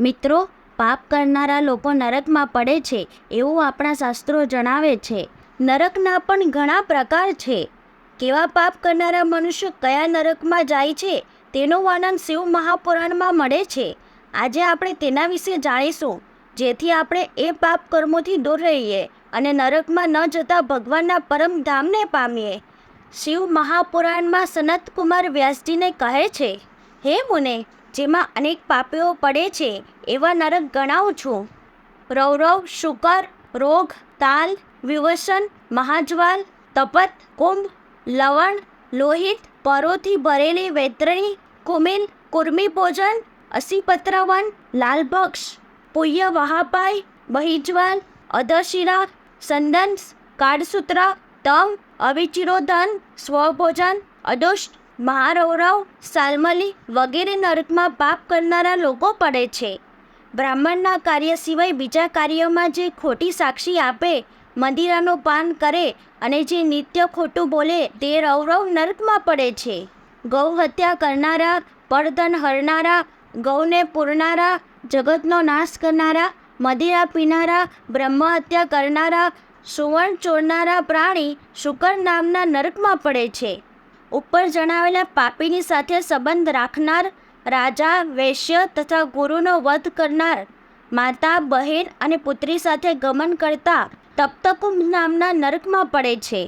મિત્રો, પાપ કરનારા લોકો નરકમાં પડે છે એવું આપણા શાસ્ત્રો જણાવે છે. નરકના પણ ઘણા પ્રકાર છે. કેવા પાપ કરનારા મનુષ્ય કયા નરકમાં જાય છે તેનો વર્ણન શિવ મહાપુરાણમાં મળે છે. આજે આપણે તેના વિશે જાણીશું, જેથી આપણે એ પાપ કર્મોથી દૂર રહીએ અને નરકમાં ન જતા ભગવાનના પરમ ધામને પામીએ. શિવ મહાપુરાણમાં સનતકુમાર વ્યાસજીને કહે છે, હે મુને જેમાં અનેક પાપીઓ પડે છે, એવા નરક ગણાવું છું. રૌરવ, શુકર, રોગ, તાલ, વિવસન, મહાજ્વાલ, તપત, કુંભ, લવણ, લોહિત, પરોથી ભરેલી વૈતરણી, કુમિલ કુર્મી ભોજન અસીપત્રવન લાલભક્ષ પુય્ય વહાપાય બહિજ્વાલ અધશિરા સંદંસ કાળસૂત્ર, તમ, અવિચિરોધન, સ્વભોજન, અદુષ્ટ મહારૌરવ સાલમલી વગેરે નરકમાં પાપ કરનારા લોકો પડે છે. બ્રાહ્મણના કાર્ય સિવાય બીજા કાર્યોમાં જે ખોટી સાક્ષી આપે, મંદિરાનું પાન કરે અને જે નિત્ય ખોટું બોલે તે રૌરવ નરકમાં પડે છે. ગૌ હત્યા કરનારા પડધન હરનારા, ગૌને પૂરનારા, જગતનો નાશ કરનારા, મદિરા પીનારા, બ્રહ્મ હત્યા કરનારા, સુવર્ણ ચોરનારા પ્રાણી શુકર નામના નરકમાં પડે છે. ઉપર જણાવેલા પાપીની સાથે સંબંધ રાખનાર રાજા, વૈશ્ય તથા ગુરુનો વધ કરનાર માતા, બહેન અને પુત્રી સાથે ગમન કરતા તપ્તકુંભ નામના નરકમાં પડે છે.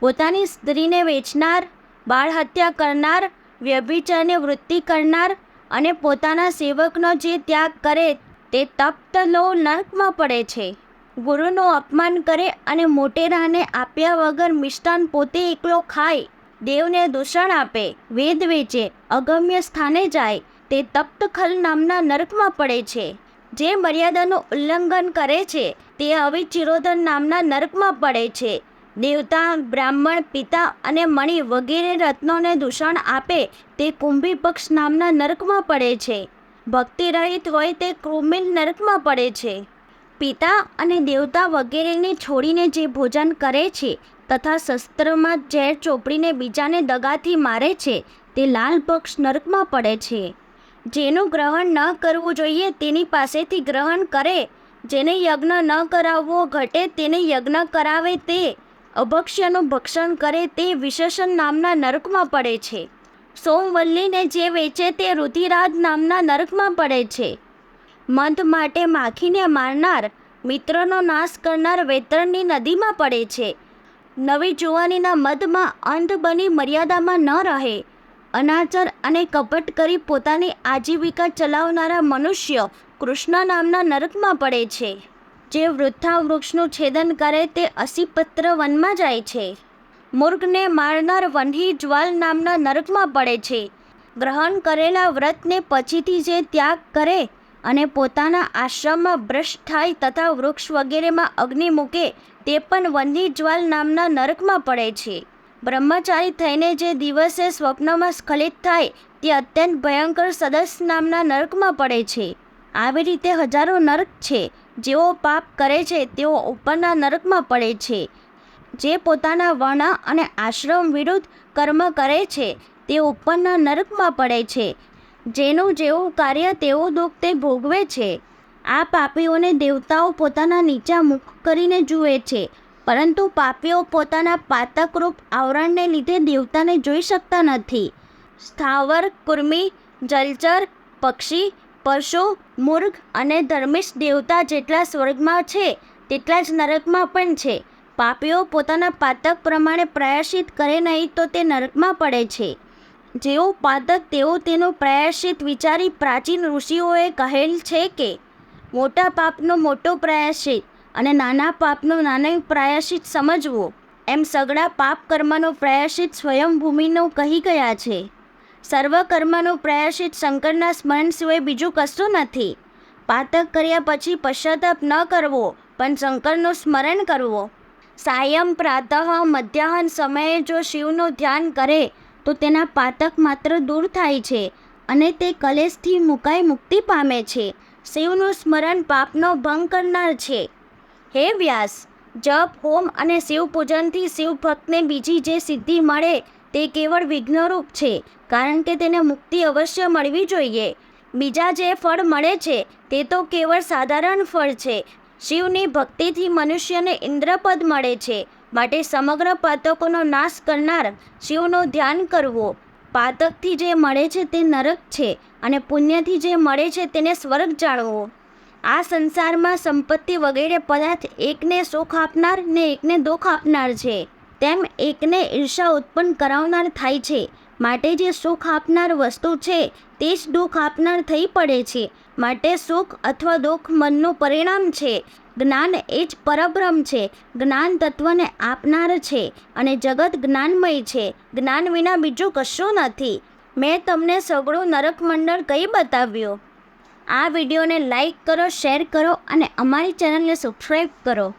પોતાની સ્ત્રીને વેચનાર, બાળ હત્યા કરનાર, વ્યભિચારને વૃત્તિ કરનાર અને પોતાના સેવકનો જે ત્યાગ કરે તે તપ્ત લો નરકમાં પડે છે. ગુરુનું અપમાન કરે અને મોટેરાને આપ્યા વગર મિષ્ટાન પોતે એકલો ખાય દેવને દૂષણ આપે, વેદ વેચે, અગમ્ય સ્થાને જાય, તે તપ્તખલ નામના નરકમાં પડે છે. જે મર્યાદાનું ઉલ્લંઘન કરે છે, તે અવિચિરોધન નામના નરકમાં પડે છે. દેવતા, બ્રાહ્મણ, પિતા અને મણિ વગેરે રત્નોને દૂષણ આપે, તે કુંભી પક્ષ નામના નરકમાં પડે છે. ભક્તિ રહિત હોય તે કૃમિલ નરકમાં પડે છે. પિતા અને દેવતા વગેરેને છોડીને જે ભોજન કરે છે તથા શસ્ત્રમાં ઝેર ચોપડીને બીજાને દગાથી મારે છે, તે લાલ પક્ષ નરકમાં પડે છે. જેનું ગ્રહણ ન કરવું જોઈએ, તેની પાસેથી ગ્રહણ કરે. જેને યજ્ઞ ન કરાવવો ઘટે, તેને યજ્ઞ કરાવે તે. અભક્ષ્યનું ભક્ષણ કરે તે વિશેષણ નામના નરકમાં પડે છે. સોમવલ્લીને જે વેચે તે રુધિરાજ નામના નરકમાં પડે છે. મંદ માટે માખીને મારનાર, મિત્રનો નાશ કરનાર વેતરણની નદીમાં પડે છે. નવી જુવાનીના મદમાં અંધ બની મર્યાદામાં ન રહે. અનાચર અને કપટ કરી પોતાની આજીવિકા ચલાવનારા મનુષ્ય કૃષ્ણ નામના નરકમાં પડે છે. જે વૃદ્ધા વૃક્ષનું છેદન કરે તે અસીપત્ર વનમાં જાય છે. મૂર્ગને મારનાર વન્હી જ્વાલ નામના નરકમાં પડે છે. ગ્રહણ કરેલા વ્રતને પછીથી જે ત્યાગ કરે અને પોતાના આશ્રમમાં ભ્રષ્ટ થાય તથા વૃક્ષ વગેરેમાં અગ્નિ મૂકે તે પણ વન્હી જ્વાલ નામના નરકમાં પડે છે. બ્રહ્મચારી થઈને જે દિવસે સ્વપ્નમાં સ્ખલિત થાય તે અત્યંત ભયંકર સદસ નામના નરકમાં પડે છે. આવી રીતે હજારો નરક છે. જેઓ પાપ કરે છે તેઓ ઉપરના નરકમાં પડે છે. જે પોતાના વર્ણ અને આશ્રમ વિરુદ્ધ કર્મ કરે છે તે ઉપરના નરકમાં પડે છે. જેનું જેવું કાર્ય તેવું દુઃખ તે ભોગવે છે. આ પાપીઓને દેવતાઓ પોતાના નીચા મુખ કરીને જુએ છે. પરંતુ પાપીઓ પોતાના પાતકરૂપ આવરણને લીધે દેવતાને જોઈ શકતા નથી. સ્થાવર, કુર્મી, જલચર, પક્ષી, પશુ મૂર્ગ અને ધર્મિષ્ઠ દેવતા જેટલા સ્વર્ગમાં છે, તેટલા જ નરકમાં પણ છે. પાપીઓ પોતાના પાતક પ્રમાણે પ્રયાશિત કરે નહીં તો તે નરકમાં પડે છે. જેવું પાતક તેઓ તેનો પ્રયાશિત વિચારી પ્રાચીન ઋષિઓએ કહેલ છે કે, મોટા પાપનો મોટો પ્રયાશિત અને નાના પાપનો નાનો પ્રાયશ્ચિત સમજવો, એમ સગળા પાપ કર્મનો પ્રાયશ્ચિત સ્વયંભૂમિનો કહી ગયા છે. સર્વ કર્મનો પ્રાયશ્ચિત શંકરના સ્મરણ સિવાય બીજું કશું નથી. પાતક કર્યા પછી પશ્ચાતાપ ન કરવો, પણ શંકરનું સ્મરણ કરવો. સાયમ પ્રાતઃ મધ્યાહન સમયે જો શિવનું ધ્યાન કરે તો તેના પાતક માત્ર દૂર થાય છે અને તે કલેશથી મુકાઈ મુક્તિ પામે છે. શિવનું સ્મરણ પાપનો ભંગ કરનાર છે. હે વ્યાસ, જપ, હોમ અને શિવ પૂજનથી શિવ ભક્તને બીજી જે સિદ્ધિ મળે તે કેવળ વિઘ્નરૂપ છે, કારણ કે તેને મુક્તિ અવશ્ય મળવી જોઈએ. બીજા જે ફળ મળે છે તે તો કેવળ સાધારણ ફળ છે. શિવની ભક્તિથી મનુષ્યને ઇન્દ્રપદ મળે છે. માટે સમગ્ર પાતકોનો નાશ કરનાર શિવનું ધ્યાન કરવું. પાતકથી જે મળે છે તે નરક છે અને પુણ્યથી જે મળે છે તેને સ્વર્ગ જાણવો. આ સંસારમાં સંપત્તિ વગેરે પદાર્થ એકને સુખ આપનાર ને એકને દુઃખ આપનાર છે. તેમ એકને ઈર્ષા ઉત્પન્ન કરાવનાર થાય છે. માટે જે સુખ આપનાર વસ્તુ છે તે જ દુઃખ આપનાર થઈ પડે છે. માટે સુખ અથવા દુઃખ મનનું પરિણામ છે. જ્ઞાન એ જ પરબ્રહ્મ છે. જ્ઞાન તત્વને આપનાર છે અને જગત જ્ઞાનમય છે. જ્ઞાન વિના બીજું કશું નથી. મેં તમને સગળું નરક મંડળ કઈ બતાવ્યું? આ વિડીયોને લાઈક કરો, શેર કરો અને અમારી ચેનલને સબસ્ક્રાઈબ કરો.